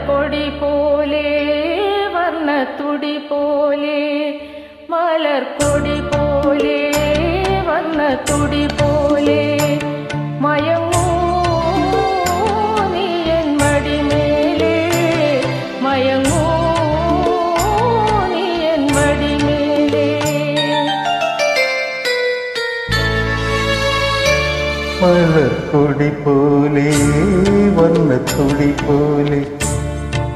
മലർക്കൊടി പോലെ വർണത്തുടി പോലെ മലർപ്പൊടി പോലെ വർണത്തുടി പോലെ മയങ്ങൂ നീ പോലെ മടിമേലേ മയങ്ങൂ നീ എൻ മടിമേലേ. പോലെ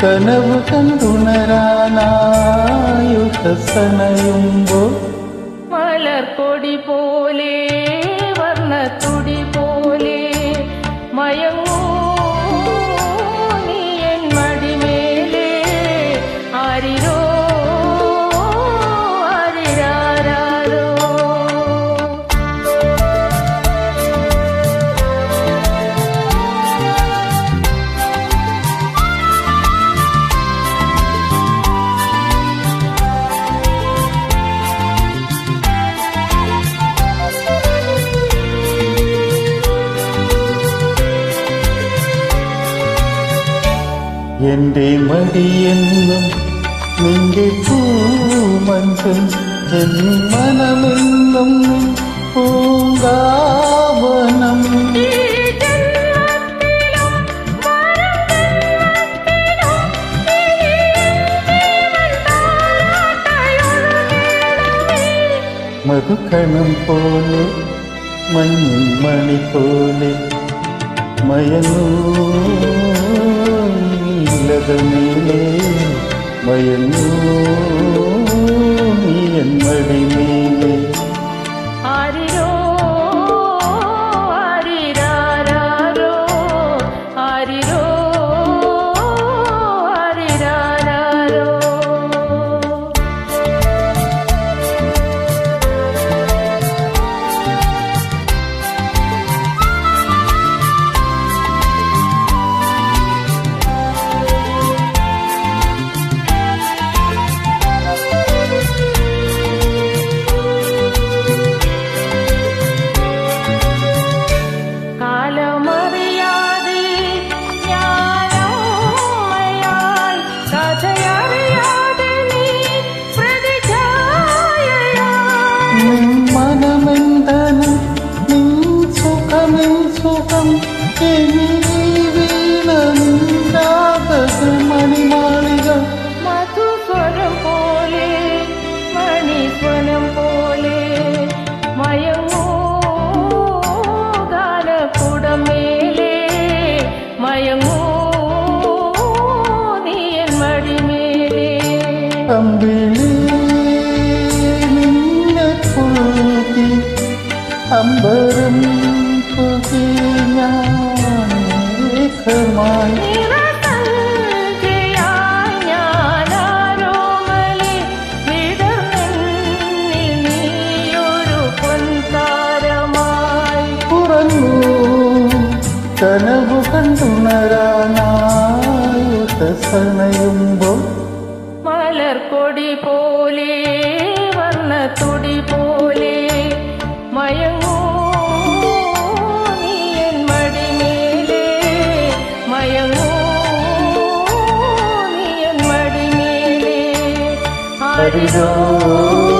കനവ് കണ്ടുണരാനായുധസനയുമ്പോൾ മലർക്കൊടി പോലെ വർണത്തുടി എന്റെ മടിയെന്നും നിന്റെ പൂമഞ്ചൻ എൻ മനമെന്നും പൂങ്കാവനം. മധുകണം പോലെ മഞ്ഞും മണി പോലെ മയങ്ങൂ ലതമേലേ മയങ്ങൂ നീ എൻ മടിമേലേ ആരിരോ ആരിരാരോ ഇനി നീ മണിമാളിക മധുസ്വരം പോലെ മണിസ്വനം പോലെ മയങ്ങൂ ഗാനക്കുടമേലേ മയങ്ങൂ നീ എൻ അമ്പിളി നിന്നെ പുൽകി അമ്പരം പുകി കനവു കണ്ടുണരാനായുധസനയുമ്പോൾ മലർക്കൊടി പോലെ വർണത്തൊടി പോലെ മയങ്ങൂ നീ എൻ മടിമേലേ ഹരിരോ